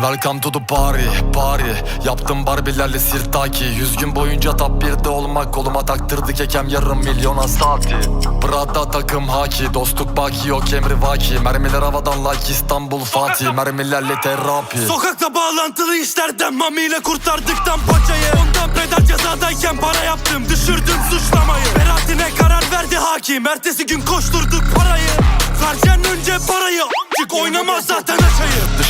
Welcome to the party, party. Yaptım barbilerle sirtaki. Yüz gün boyunca top birde olmak. Koluma taktırdı kekem yarım milyona saati Prada takım haki. Dostluk baki yok emri vaki. Mermiler havadan like İstanbul Fatih. Mermilerle terapi. Sokakta bağlantılı işlerden Mami ile kurtardıktan paçayı. Ondan pedal cezadayken para yaptım Düşürdüm suçlamayı. Beraatine karar verdi hakim. Ertesi gün koşturduk parayı. Vereceksin önce parayı. Çık oynamaz zaten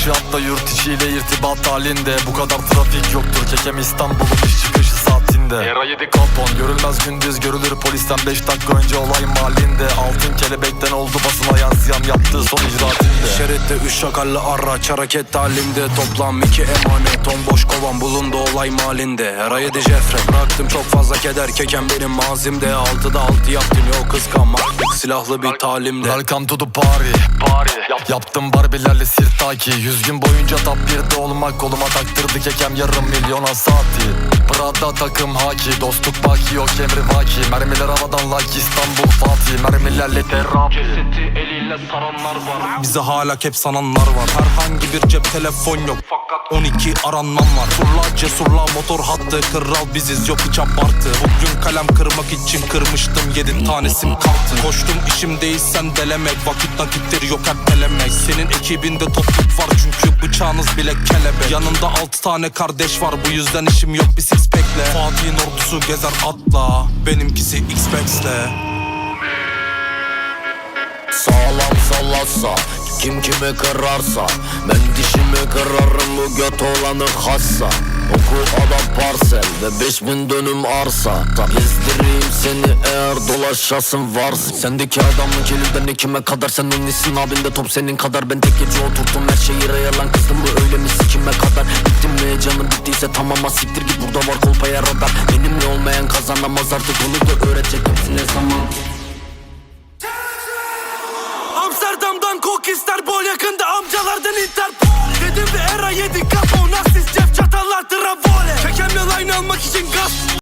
hatta yurt içiyle irtibat halinde. Bu kadar trafik yoktur. Kekem İstanbul'un iş çıkışı saatinde. Era 7 kampon. Görülmez gündüz görülür polisten 5 dakika önce olay mahallinde. Altın kelebekten oldu basına yansıyan yaptığı son icraatinde. Şeritte üç şakallı araç hareket halinde. Toplam iki emanet on boş kovan bulundu olay mahallinde. Her ay yedi jefre bıraktım çok fazla keder Keken benim mazimde. Altıda altı yaptım yok kıskanmaklık Silahlı bir talimde. Welcome to the party, party. Yap- Yaptım barbilerle sirtaki. Yüz gün boyunca top birde olmak Koluma taktırdı kekem yarım milyona saati Prada takım haki Dostluk baki yok emri vaki. Mermiler havadan like İstanbul Fatih. Mermilerle terapi Cesedi eliyle saranlar var. Bize hala hep sananlar var. Herhangi bir cep telefon yok. Fakat 12 aranmam var. Turla cesurla motor hattı. Kral biziz yok hiç abartı. Bugün kalem kırmak için kırmıştım. 7 tane sim kartı. Koştum işimdeysen delemek Vakit nakittir yok hep delemek Senin ekibinde topluk var çünkü bıçağınız bile kelebek. Yanında 6 tane kardeş var. Bu yüzden işim yok bir pack'le Fatih'in ordusu gezer atla. Benimkisi X-Max'le Sağlam sallarsa Kim kimi kırarsa Ben dişimi kırarım bu göt olanı hassa. Oku adam parsel ve 5000 dönüm arsa. Gezdireyim seni eğer dolaşasın varsa. Sendeki adamın kelinden ekime kadar Sen ünlüsün abinde top senin kadar. Ben tek gece oturttum her şeyi yalan kızdım bu öyle mi sikime kadar canım bittiyse tamam ha siktir git burada var kolpaya radar Benimle olmayan kazanamaz artık onu da öğretecek hepsine zaman. Amsterdam'dan kok ister bol yakında amcalardan Interpol. Dedim bir era yedi kapo Nasıl cep çatallar travole Kekemle line almak için gaz